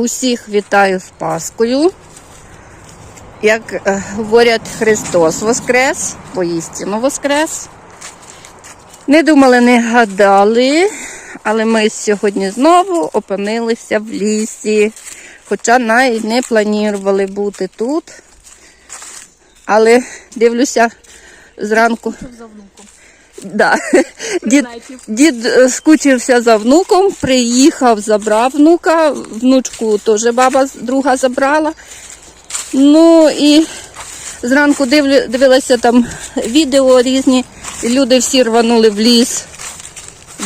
Усіх вітаю з Паскою. Як е, говорять, Христос Воскрес, поістину Воскрес. Не думали, не гадали, але ми сьогодні знову опинилися в лісі. Хоча навіть не планували бути тут. Але дивлюся зранку. за внуком. Да. Дід, Дід е, скучився за внуком, приїхав, забрав внука, внучку теж баба друга забрала. Ну і зранку дивлю, дивилася там відео різні, і люди всі рванули в ліс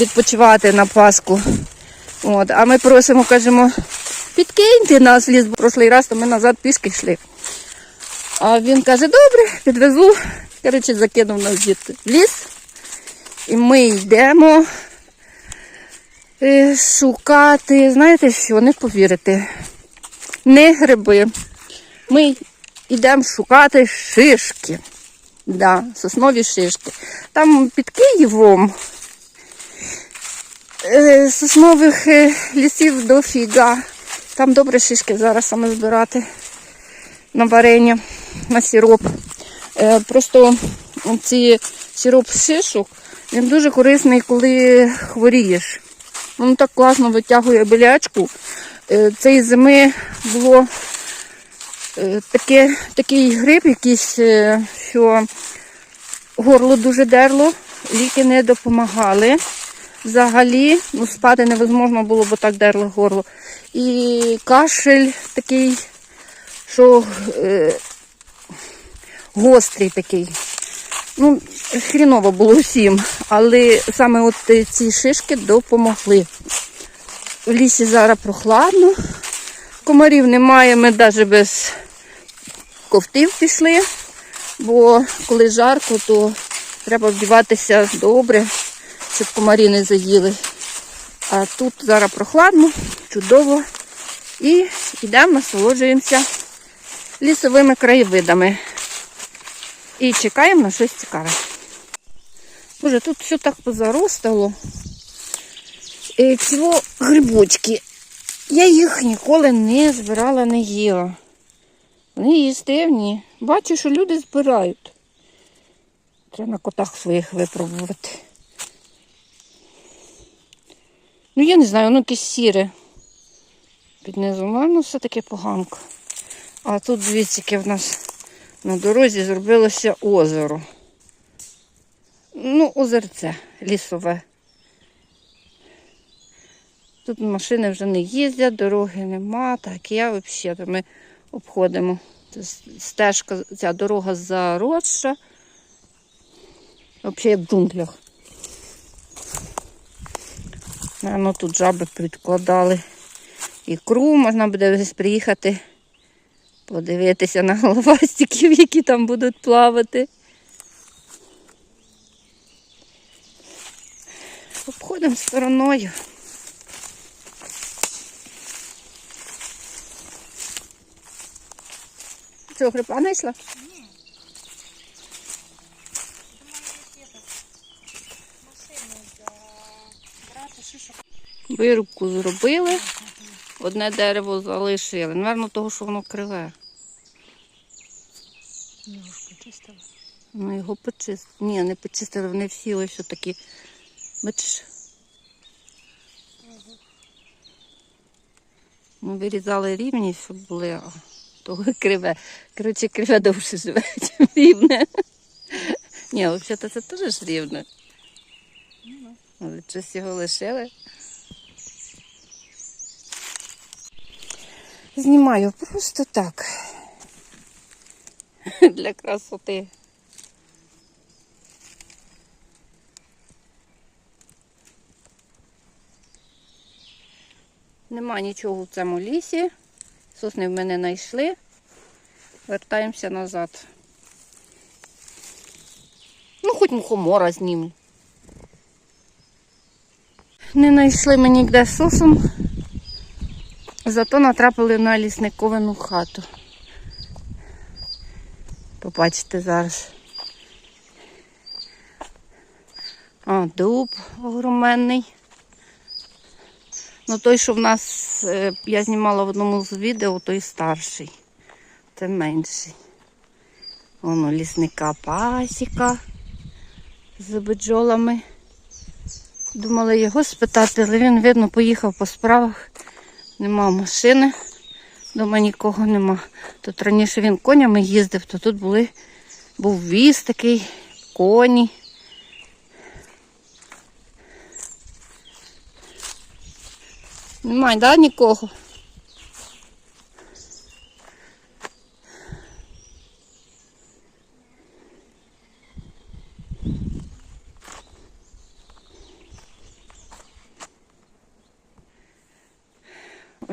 відпочивати на Пасху. От, а ми просимо, кажемо, підкиньте нас в ліс, бо прошлий раз то ми назад пішки йшли. А він каже, добре, підвезу. Коротше, закинув нас дід в ліс. І ми йдемо е, шукати, знаєте що, не повірите, не гриби. Ми йдемо шукати шишки. Да, соснові шишки. Там під Києвом е, соснових е, лісів дофіга. Там добре шишки зараз саме збирати на варення, на сироп. Е, Просто ці сироп шишок, він дуже корисний, коли хворієш. Він так класно витягує болячку. Е, Цієї зими було е, таке, такий гриб якийсь, е, що горло дуже дерло, ліки не допомагали. Взагалі, ну, спати невозможно було, бо так дерло горло. І кашель такий, що е, гострий такий. Ну, хріново було всім, але саме от е, ці шишки допомогли. В лісі зараз прохладно, комарів немає, ми навіть без ковтів пішли, бо коли жарко, то треба вдіватися добре, щоб комарі не заїли. А тут зараз прохладно, чудово. І йдемо, насолоджуємося лісовими краєвидами. І чекаємо на щось цікаве. Боже, тут все так позаростало. Е, Цього грибочки. Я їх ніколи не збирала, не їла. Вони їстивні. Бачу, що люди збирають. Треба на котах своїх випробувати. Ну, я не знаю, воно якесь сіре. Під низом, ну все таке поганко. А тут дивіться, яке в нас на дорозі зробилося озеро. Ну, озерце лісове. Тут машини вже не їздять, дороги нема, так я взагалі то ми обходимо. Стежка, ця дорога заросша. Взагалі в джунглях. Наверно, тут жаби підкладали ікру, можна буде десь приїхати, подивитися на головастиків, які там будуть плавати. Обходимо стороною. Цього гриба знайшла? Вирубку зробили, одне дерево залишили. Наверно, того, що воно криве. Ножку чистила. Ну, його почистили. Ні, не почистили, вони всі ось такі. Бачиш? Ми вирізали рівні, щоб були, а того криве. Коротше, криве довше живе, ніж рівне. Ні, взагалі це теж рівне. Але щось його лишили. Знімаю просто так. Для красоти. Нема нічого в цьому лісі. Сосни в мене знайшли. Вертаємося назад. Ну, хоч мухомора знімемо. Не знайшли ми ніде сосом, зато натрапили на лісниковину хату. Побачите зараз. А, дуб огроменний. Ну той, що в нас е, я знімала в одному з відео, той старший. Це менший. Воно лісника пасіка з бджолами. Думала його спитати, але він, видно, поїхав по справах. Нема машини, дома нікого нема. Тут раніше він конями їздив, то тут були, був віз такий, коні. Немає, да, нікого?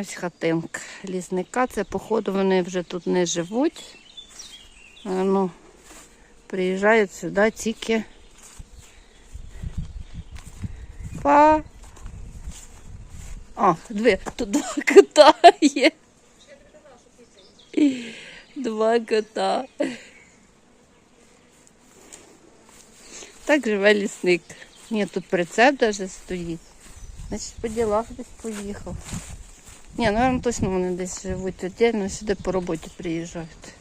Ось хатинка лісника. Це, походу, вони вже тут не живуть. Ну, приїжджають сюди тільки по а, дві. Тут два кота є. Два кота. Так живе лісник. Ні, тут прицеп навіть стоїть. Значить, по ділах десь поїхав. Ні, ну точно вони десь живуть віддільно, сюди по роботі приїжджають.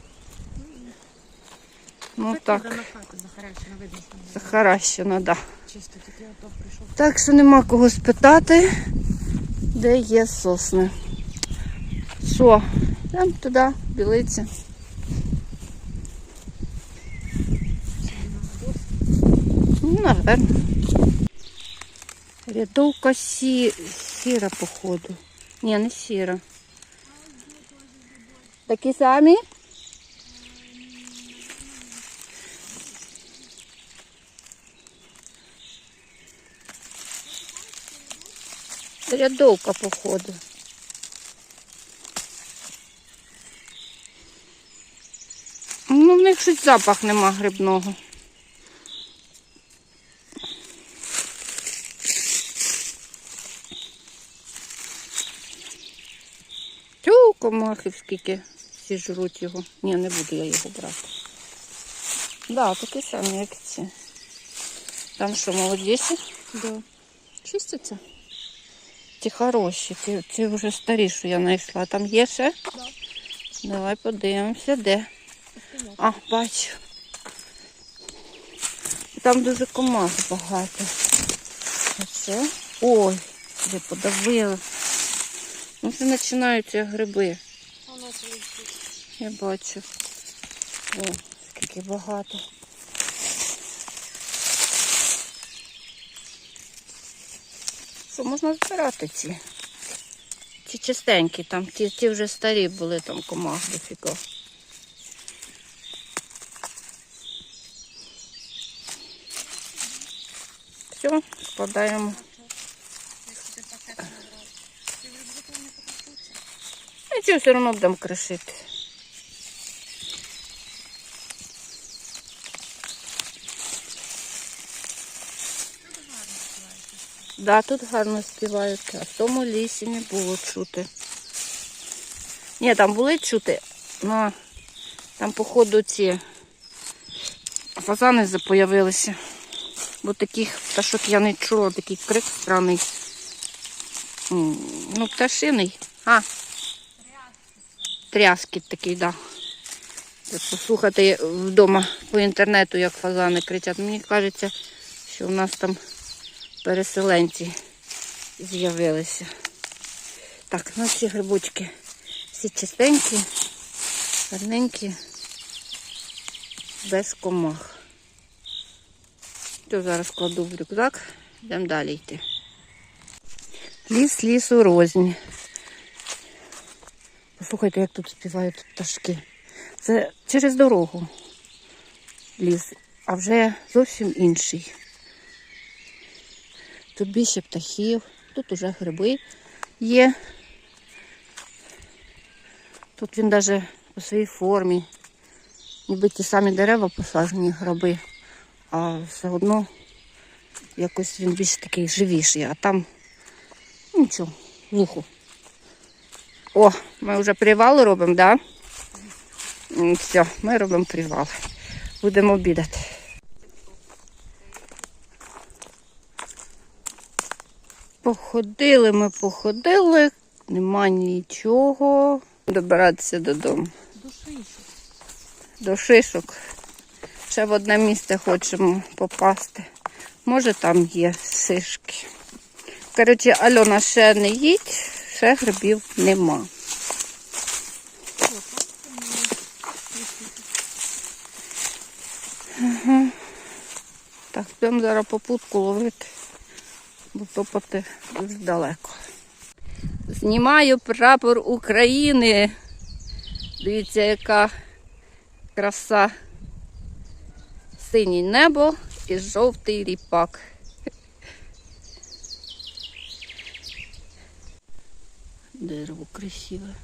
Ну так, захаращено так. Да. Чисто тільки ото прийшов. Так що нема кого спитати, де є сосни. Що? Йдемо туди, білиці. Ну, наверно. Рядовка сі... сіра, походу. Ні, не сіра. Такі самі? Рядовка, походу. Ну, в них щось запах нема грибного. Комахи скільки всі жруть його. Ні, не буду я його брати. Да, такі самі, як ці. Там що, молодіші? Да. Чиститься? Ті хороші, ті, ті вже старі, що я знайшла. Там є ще? Да. Давай подивимося, де. А, бачу. Там дуже комах багато. Оце. Ой, вже подавили. Ну, це починаються гриби. Я бачу. О, скільки багато. Що, можна збирати ці? Ці чистенькі, там ті, ті вже старі були, там комах дофіга. Все, складаємо. Ці все одно будемо кришити. Да, тут гарно співають, а в тому лісі не було чути. Ні, там були чути, але там, походу, ці фазани запоявилися. Бо таких пташок я не чула, такий крик странний. Ну, пташиний. А. Тряскіт такий, так. Да. Послухати вдома по інтернету, як фазани кричать. Мені кажеться, що в нас там переселенці з'явилися. Так, ну ці грибочки всі чистенькі, гарненькі, без комах. То зараз кладу в рюкзак, йдемо далі йти. Ліс лісу розні. Послухайте, як тут співають пташки. Це через дорогу ліс, а вже зовсім інший. Тут більше птахів, тут уже гриби є. Тут він навіть по своїй формі, ніби ті самі дерева посаджені гриби, а все одно якось він більш такий живіший, а там нічого, глухо. О, ми вже привал робимо, так? Да? Все, ми робимо привал. Будемо обідати. Походили ми, походили, нема нічого. Добиратися додому. Души До шишок. Ще в одне місце хочемо попасти. Може там є шишки. Коротше, Альона ще не їть, ще грибів нема. Ага. Так, підемо зараз попутку ловити, бо топати дуже далеко. Знімаю прапор України. Дивіться, яка краса. Синє небо і жовтий ріпак. Дерево красиве.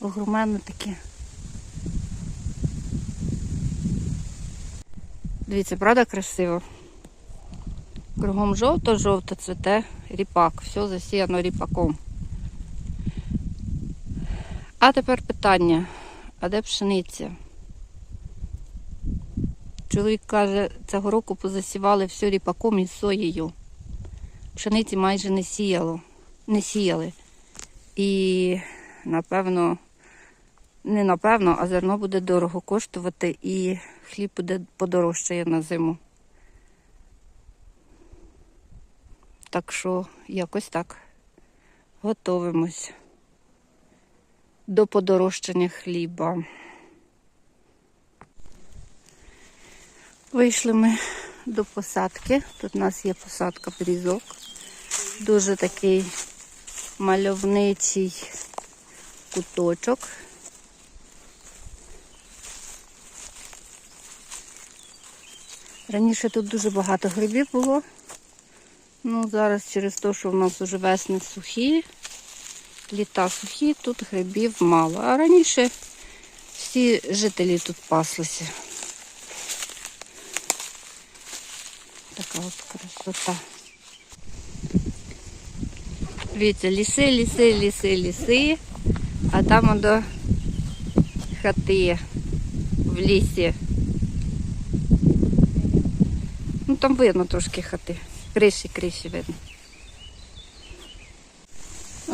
Огроменне таке. Дивіться, правда красиво? Кругом жовто-жовто цвіте ріпак. Все засіяно ріпаком. А тепер питання: а де пшениця? Чоловік каже, цього року позасівали все ріпаком і соєю. Пшениці майже не сіяло, не сіяли. І напевно, не напевно, а зерно буде дорого коштувати і хліб буде подорожчає на зиму. Так що якось так готовимось до подорожчання хліба. Вийшли ми до посадки. Тут у нас є посадка брізок. Дуже такий мальовничий куточок. Раніше тут дуже багато грибів було. Ну, зараз через те, що в нас вже весни сухі, літа сухі, тут грибів мало. А раніше всі жителі тут паслися. Така от красота. Дивіться, ліси, ліси, ліси, ліси, а там до хати в лісі. Ну там видно трошки хати. Криші, криші видно.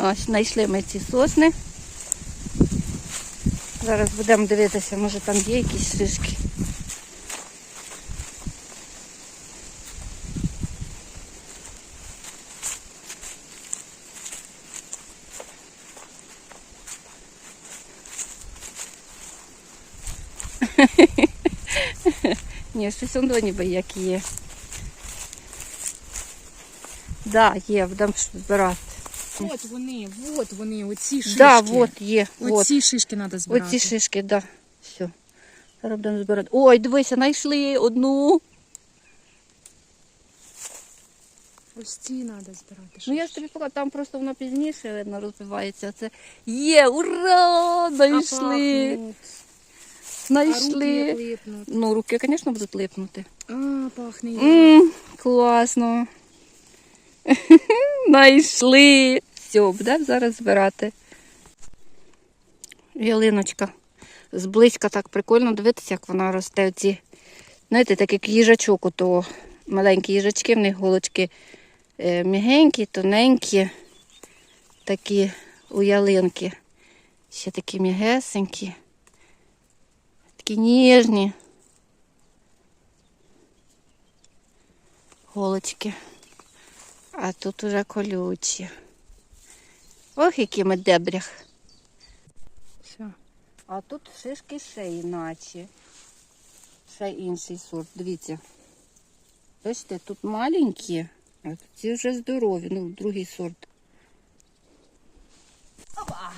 Ось, знайшли ми ці сосни. Зараз будемо дивитися, може там є якісь шишки. Ні, щось воно ніби як є. Да, є, будемо збирати. От вони, от вони, оці шишки. Да, от є. От. Оці шишки треба збирати. Оці шишки, да. Все. Зараз будемо збирати. Ой, дивися, знайшли одну. Ось ці треба збирати. Ну я ж тобі показала, там просто воно пізніше видно розвивається. Це є, ура! Знайшли! Знайшли. липнуть. Ну, руки, звісно, будуть липнути. А, пахне. М, класно. Знайшли. Все, будемо зараз збирати. Ялиночка. Зблизька так прикольно дивитися, як вона росте. Оці, знаєте, так як їжачок, ото маленькі їжачки, в них голочки е, м'ягенькі, тоненькі, такі у ялинки. Ще такі м'ягесенькі, такі ніжні. голочки. А тут уже колючі. Ох, які ми дебрях. Все. А тут шишки ще іначе. Ще інший сорт. Дивіться. Бачите, тут маленькі, а ці вже здорові, ну, другий сорт. Опа!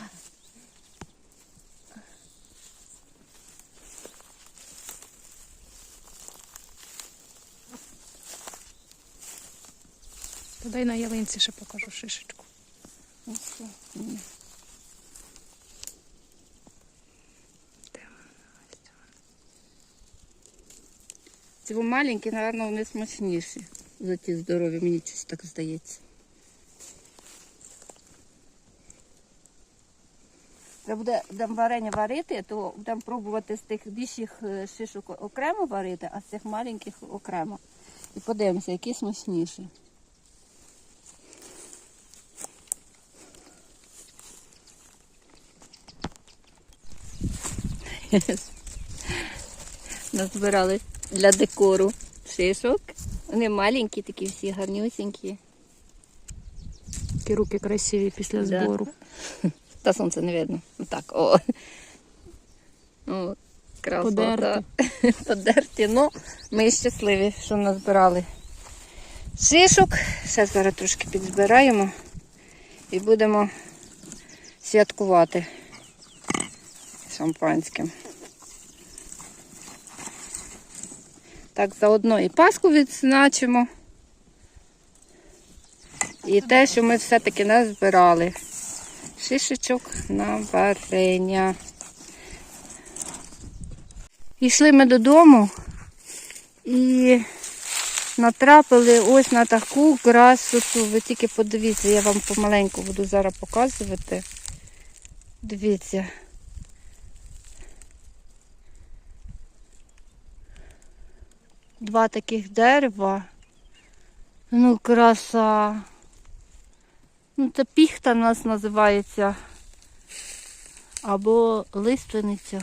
Подай на ялинці ще покажу шишечку. Ось так. Ці маленькі, мабуть, вони смачніші за ті здорові, мені щось так здається. Треба буде будемо варення варити, то будемо пробувати з тих більших е, шишок окремо варити, а з цих маленьких окремо. І подивимося, які смачніші. Назбирали для декору шишок. Вони маленькі, такі всі гарнюсінькі. Такі руки красиві після Да. збору. Та сонце не видно. Так, о. О, красота. Подерті. Подерті. Ну, ми щасливі, що назбирали шишок. Ще зараз трошки підзбираємо і будемо святкувати шампанським. Так, заодно і Пасху відзначимо. І те, що ми все-таки назбирали. Шишечок на варення. Йшли ми додому і натрапили ось на таку красоту. Ви тільки подивіться, я вам помаленьку буду зараз показувати. Дивіться. Два таких дерева. Ну, краса. Ну, це піхта в нас називається. Або лиственниця.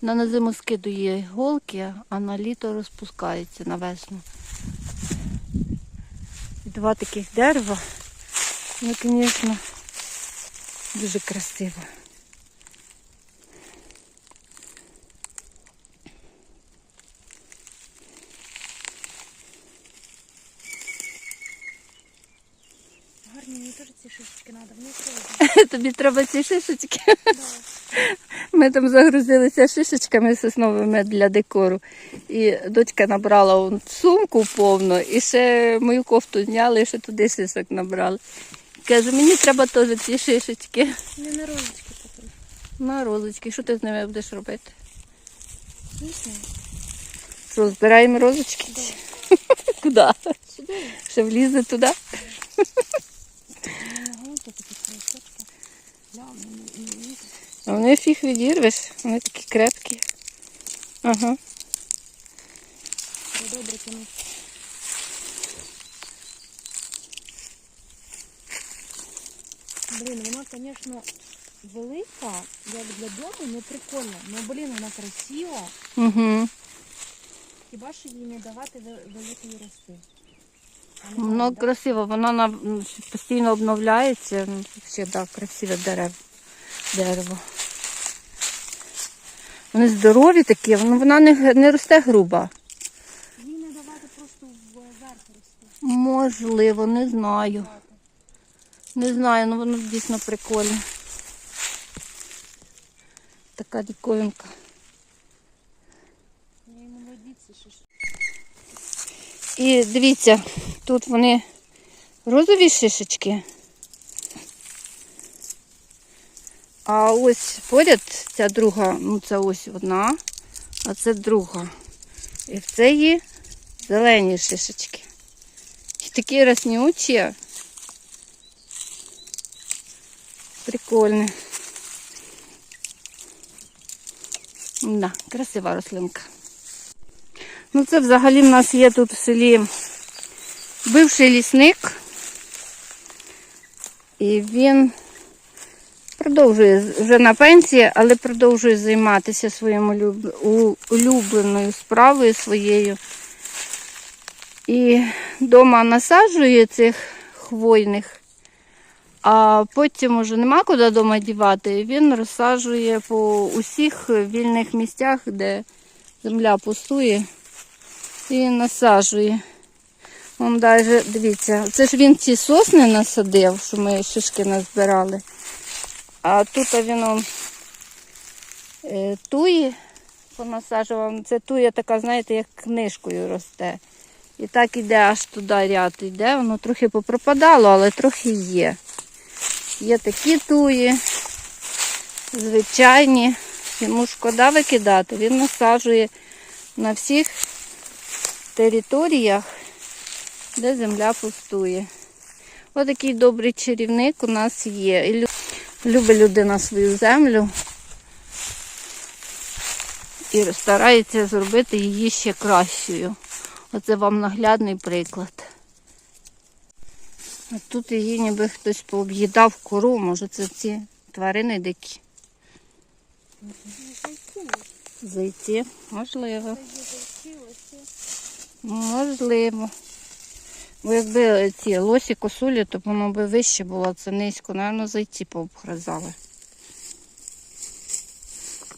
Вона на зиму скидує голки, а на літо розпускається на весну. Два таких дерева. Ну, звісно, дуже красиво. Гарні, мені теж ці шишечки треба, вони круглі. Тобі треба ці шишечки. Ми там загрузилися шишечками сосновими для декору. І дочка набрала сумку повну, і ще мою кофту зняли, і ще туди шишок набрали. Каже, мені треба теж ці шишечки. Не на розочки потім. На розочки. Що ти з ними будеш робити? Знаю. Що, збираємо розочки? Куди? Сюди Ще влізе туди? А вони фіг відірвеш, вони такі крепкі. Ага. Добре тянути. Блін, вона, звісно, велика, як для дому, не прикольна. Ну, блін, вона красива. Угу. Хіба що їй не давати ве- великої рости. Воно красиво, воно постійно обновляється. Ну, Взагалі, так, красиве дерево. дерево. Вони здорові такі, вона не, не росте груба. Їй не давати просто вверх рости. Можливо, не знаю. Не знаю, ну воно дійсно прикольне. Така диковинка. Я йому водіться, що ж. І дивіться, тут вони розові шишечки. А ось поряд ця друга, ну це ось одна, а це друга. І в є зелені шишечки. І такі роснючі. Прикольні. Да, красива рослинка. Ну, це взагалі в нас є тут в селі бивший лісник. І він продовжує вже на пенсії, але продовжує займатися своїм улюбленою справою своєю. І вдома насаджує цих хвойних, а потім уже нема куди вдома дівати. Він розсаджує по усіх вільних місцях, де земля пустує. І він насаджує. Вон даже, дивіться, це ж він ці сосни насадив, що ми шишки назбирали. А тут він е, туї понасаджував. Це туя така, знаєте, як книжкою росте. І так іде аж туди ряд йде. Воно трохи попропадало, але трохи є. Є такі туї, звичайні. Йому шкода викидати. Він насаджує на всіх територіях, де земля пустує. Ось такий добрий чарівник у нас є. І любить людина свою землю. і старається зробити її ще кращою. Оце вам наглядний приклад. А тут її ніби хтось пооб'їдав кору, може це ці тварини дикі. Зайці, можливо. Можливо. Бо якби ці лосі косулі, то воно би вище було, це низько. Наверно, зайці пообгризали.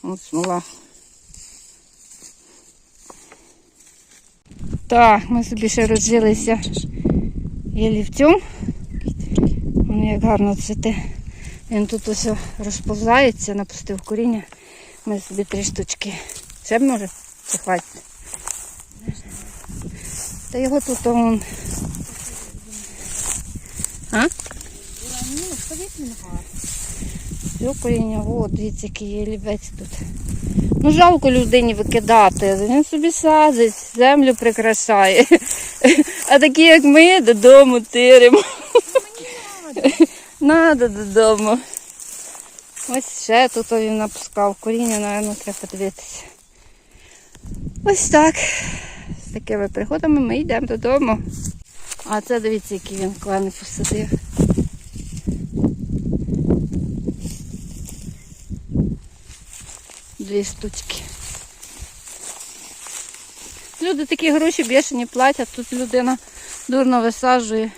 Ось смола. Так, ми собі ще розжилися ялівцем. Воно як гарно цвіте. Він тут ось розповзається, напустив коріння. Ми собі три штучки. Б може? Чи хватить? Та його тут он. А? Мені. Все коріння, о, дивіться, який є лівець тут. Ну, жалко людині викидати. Він собі садить, землю прикрашає. А такі, як ми, додому тиримо. Надо додому. Ось ще тут він напускав коріння, напевно, треба подивитися. Ось так. З такими приходами ми йдемо додому. А це дивіться, який він клани посадив. Дві штучки. Люди такі гроші бешені платять, тут людина дурно висаджує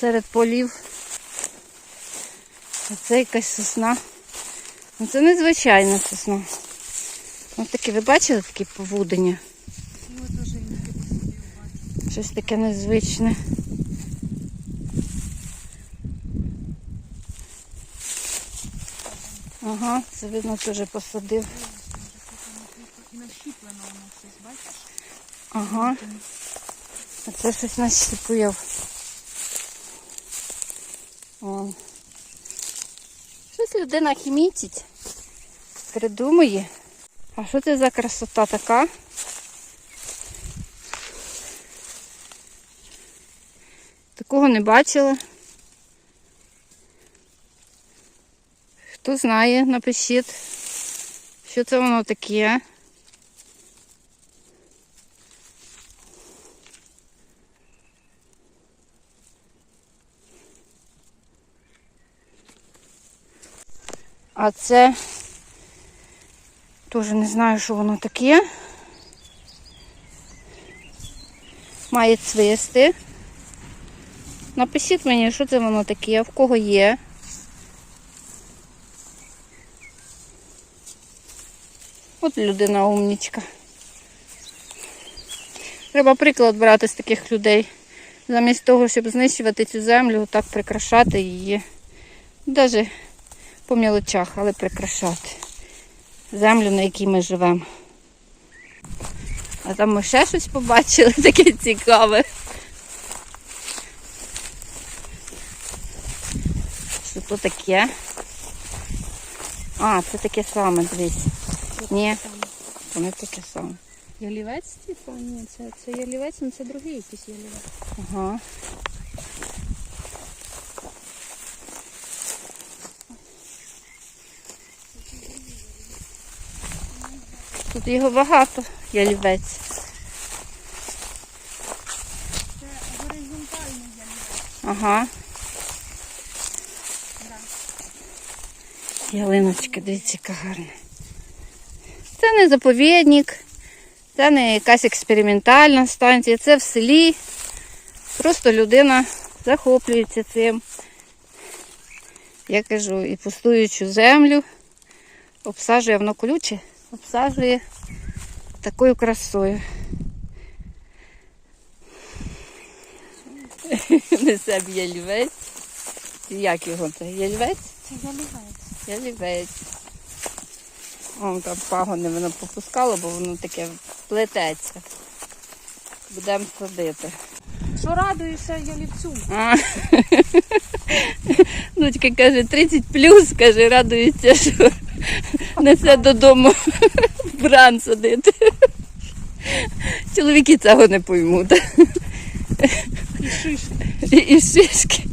серед полів. А це якась сосна. Ну це незвичайна сосна. Ось такі, ви бачили такі повудення? Ну. Щось таке незвичне. Ага, це видно теж посадив. Нащіплено воно щось, бачиш? Ага. А це щось нащипив. Вон. Щось людина хімічить. Придумує. А що це за красота така? Такого не бачила. Хто знає, напишіть, що це воно таке. А це теж не знаю, що воно таке. Має цвисти. Напишіть мені, що це воно таке, в кого є. От людина умнічка. Треба приклад брати з таких людей. Замість того, щоб знищувати цю землю, так прикрашати її. Навіть по мілочах, але прикрашати землю, на якій ми живемо. А там ми ще щось побачили, таке цікаве. Що то таке? А, це таке саме, дивись. Ні, це не таке саме. Ялівець, типу? Ні, це, це ялівець, але це другий якийсь ялівець. Ага. Тут його багато, ялівець. Це горизонтальний ялівець. Ага. Ялиночка, дивіться, яка гарна. Це не заповідник, це не якась експериментальна станція, це в селі. Просто людина захоплюється цим. Я кажу, і пустуючу землю обсаджує, воно колюче, обсаджує такою красою. Несе ялівець. Як його це? Ялівець? Це ялівець. Ялівець. Вон там пагони воно попускало, бо воно таке плететься. Будемо садити. Що радуєшся ялівцю? А. Дочка каже, 30 плюс, каже, радується, що несе додому бран садити. Чоловіки цього не поймуть. І шишки. І, і шишки.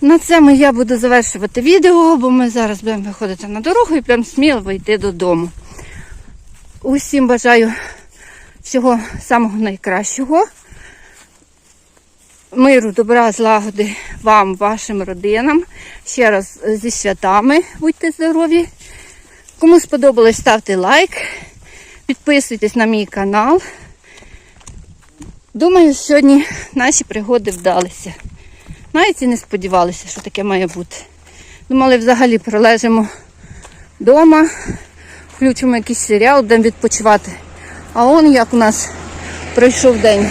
На цьому я буду завершувати відео, бо ми зараз будемо виходити на дорогу і прям сміливо йти додому. Усім бажаю всього самого найкращого. Миру, добра, злагоди вам, вашим родинам. Ще раз зі святами будьте здорові. Кому сподобалось, ставте лайк, підписуйтесь на мій канал. Думаю, сьогодні наші пригоди вдалися. Навіть і не сподівалися, що таке має бути. Думали, взагалі пролежимо вдома, включимо якийсь серіал, будемо відпочивати. А он як у нас пройшов день.